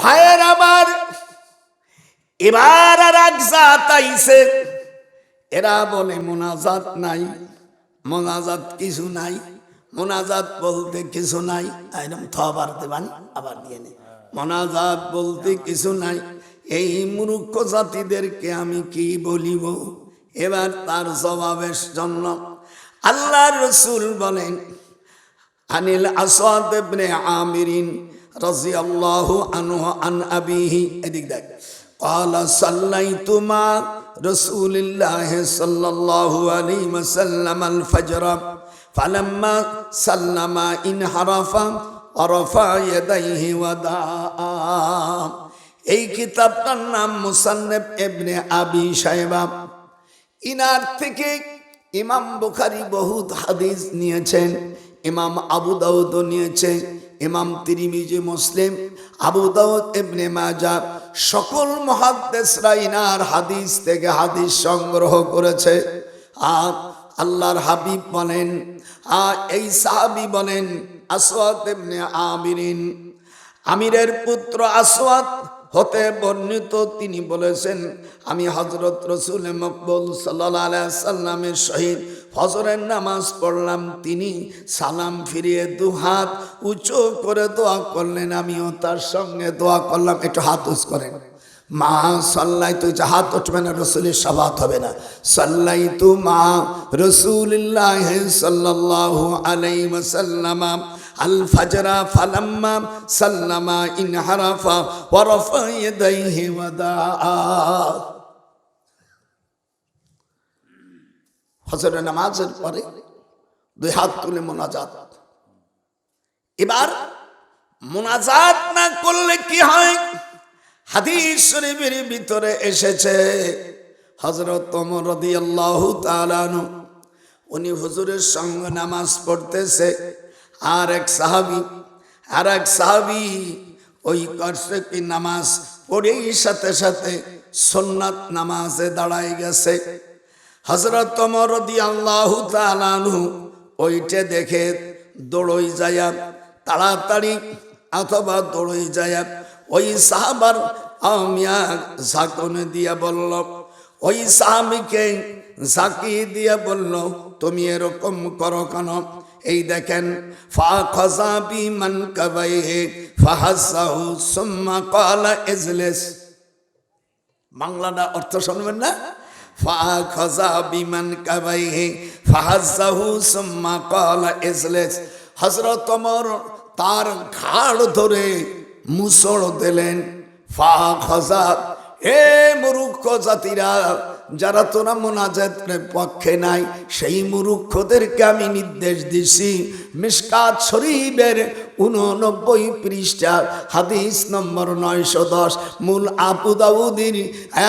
ভাইয়ের আমার। এবার আর এক জাত আইছে। এরা বলে, মোনাজাত নাই, মোনাজাত কিছু নাই, মোনাজাত বলতে কিছু নাই। একদম থ আবার দেবান, আবার দিয়ে নে। মোনাজাত বলতে কিছু নাই। এই মূর্খ জাতিদেরকে আমি কি বলিব? এবার তার জবাবের জন্য আল্লাহ রসুল বলেন, আনিল আসাদ ইবনে আমিরিন রাদিয়াল্লাহু আনহু আন আবিহি এদিক দেখ قال صليت مع رسول الله صلى الله عليه وسلم الفجر فلما سلم انحرف ورفع يديه ودعا এই কিতাবটার নাম মুসান্নেব এবনে আবি সাহেবা ইনার থেকে ইমাম বুখারি বহুত হাদিস নিয়েছেন ইমাম আবু দাউদ নিয়েছে ইমাম তিরিমিজি মুসলিম, আবু দাউদ ইবনে মাজা সকল মহাদ্দেশরা ইনার হাদিস থেকে হাদিস সংগ্রহ করেছে। আর আল্লাহর হাবিব বলেন আর এই সাহাবি বলেন আসওয়াদ ইবনে আমিরিন, আমিরের পুত্র আসওয়াদ হতে বর্ণিত, তিনি বলেছেন, আমি হজরত রসুল মকবুল সাল্লাহ সাল্লামের সহিত ফজরের নামাজ পড়লাম। তিনি সালাম ফিরিয়ে দু হাত উঁচু করে দোয়া করলেন, আমিও তার সঙ্গে দোয়া করলাম। একটু হাত উঁচ করেন। মা, সাল্লাই তো হাত উঠবে না, রসুলের সবাত হবে না। সাল্লাই তু মা রসুল্লাহ সাল্লাহ আলাই ওয়াসাল্লামা আল ফাজরা ফালাম্মা সাল্লামা ইনহারাফা ওয়ারাফা ইয়াদাইহি ওয়াদা নামাজের পরে দুই হাত তুলে মোনাজাত। এবার মোনাজাত না করলে কি হয়? হাদিস শরীফের ভিতরে এসেছে হজরত ওমর রাদিয়াল্লাহু তাআলা আনহু, উনি হুজুরের সঙ্গে নামাজ পড়তেছে। আর এক সাহাবি, আর এক সাহাবি ওই করছে কি নামাজ পড়েই সাথে সাথে সোননাথ নামাজে দাঁড়ায় গেছে। হজরত মরদি আল্লাহ তালানু ওইটা দেখে দৌড়ই যায় তাড়াতাড়ি অথবা দৌড়ই যায় ওই সাহাবার আমিয়া ঝাঁকনে দিয়া বলল, ওই সাহাবিকে ঝাঁকি দিয়ে বলল, তুমি এরকম করো কেন? এই দেখেন ফা বি মান কালা এজলেস। বাংলাটা অর্থ শুনবেন না? ফা খসা বিমান কাবাই কালা এজলেস। তার ঘাড় ধরে মুসড় দিলেন। ফা খসা এ মুরুক্ষ জাতিরা, যারা তোরা মোনাজাতের পক্ষে নাই, সেই মুরুক্ষদেরকে আমি নির্দেশ দিছি। মিসকাত শরীফের উননব্বই পৃষ্ঠা, হাদিস নম্বর নয়শো দশ, মূল আবু দাউদের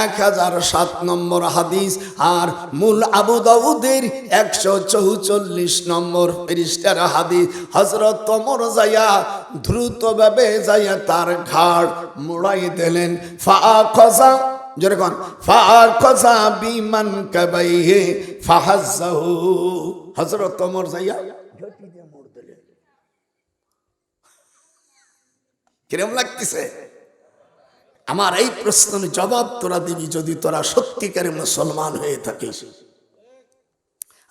এক হাজার সাত নম্বর হাদিস আর মূল আবু দাউদের একশো চৌচল্লিশ নম্বর পৃষ্ঠার হাদিস। হজরত তমর যাইয়া দ্রুতভাবে যাইয়া তার ঘাড় মোড়াই দিলেন। ফা যেরকম খসা বিমান কাবাইহে ফাহাজ্জাহু। হযরত ওমর যাইয়া ঝটি দিয়ে মোড় দিলেন কিরম লাগতেছে? আমার এই প্রশ্নের জবাব তোরা দিবি যদি তোরা সত্যিকারে মুসলমান হয়ে থাকিস।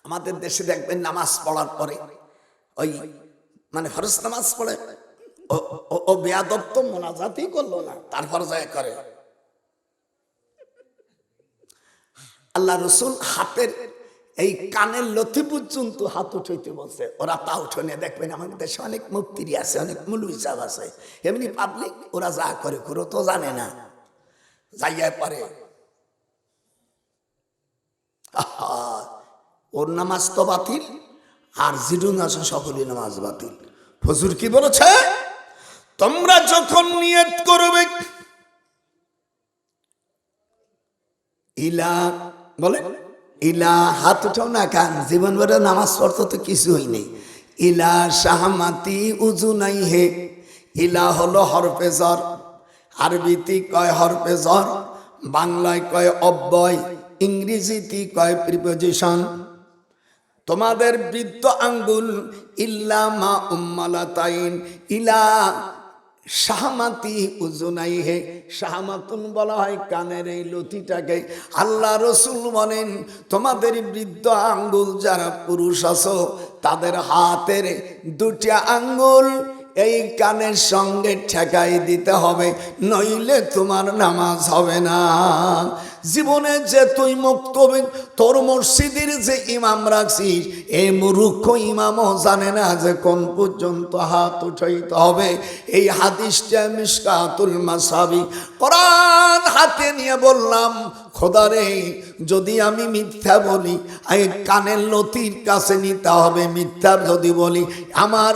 আমাদের দেশে দেখবেন নামাজ পড়ার পরে ওই মানে ফরজ নামাজ পড়ে, ও- বেয়াদব তো মোনাজাতই করল না, তারপর যায় করে। আল্লাহ রসুল হাতের এই কানের লথি পর্যন্ত হাত উঠাইতে বলছে। ওরা তা উঠোনে দেখবেন আমাদের দেশে অনেক মুক্তিরি আছে, অনেক মুলু হিসাব আছে। এমনি পাবলিক ওরা যা করে করে তো জানে না। যাইয়া পরে। ওর নামাজ তো বাতিল, আর জিডুন আছে সকলের নামাজ বাতিল। ফজুর কি বলেছে? তোমরা যখন নিয়ত করবে, ইলা বলে ইলা হাত উঠাও না কান, জীবন ভরে নামাজ পড়তে তো কিছু নেই। ইলা শাহমাতি উজু নাই হে, ইলা হলো হরপেজর আরবিতে কয় হরপেজর বাংলায় কয় অব্যয়, ইংরেজিতে কয় প্রিপোজিশন তোমাদের বৃদ্ধ আঙ্গুল, ইল্লা মা উম্মালাতাইন, ইলা শাহমাতি উজুনাই হে, শাহমাতুন বলা হয় কানের এই লতিটাকে। আল্লাহ রসুল বলেন, তোমাদের বৃদ্ধ আঙ্গুল যারা পুরুষ আছো, তাদের হাতের দুটি আঙ্গুল এই কানের সঙ্গে ঠেকাই দিতে হবে, নইলে তোমার নামাজ হবে না। জীবনে যে তুই মুক্তবে তোর মসজিদের যে ইমাম রাখছিস, এই মূর্খ ইমামও জানে না যে কোন পর্যন্ত হাত উঠাইতে হবে। এই হাদিসটা মিসকাতুল মাসাবি। কোরআন হাতে নিয়ে বললাম খোদারে যদি আমি মিথ্যা বলি এই কানের লতির কাছে নিতে হবে, মিথ্যা যদি বলি, আমার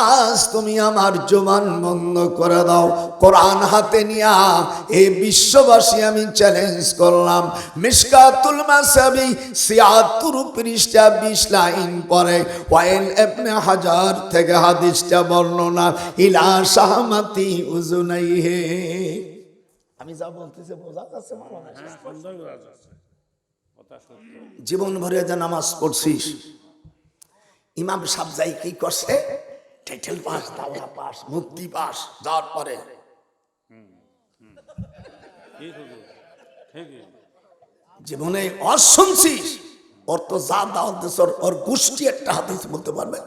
আজ তুমি আমার জোমান বন্ধ করে দাও। কোরআন হাতে নিয়া এই বিশ্ববাসী আমি চ্যালেঞ্জ করলাম। মিসকাতুল মাসাবি ছিয়াত্তর পৃষ্ঠা বিশ লাইন পরে ওয়াইল এবনে হাজার থেকে হাদিসটা বর্ণনা ইলা শাহমাতি উজুনাই হে আমি যা বলতেছি বোঝা যাচ্ছে সত্য। জীবন ভরে যে নামাজ পড়ছিস ইমাম সাহেব যাই কি করছে? টাইটেল পাস দাওয়া পাস মুক্তি পাস যাওয়ার পরে। জীবনে অশুনছিস ওর তো যা দাওয়াত ওর গোষ্ঠী একটা হাদিস বলতে পারবে।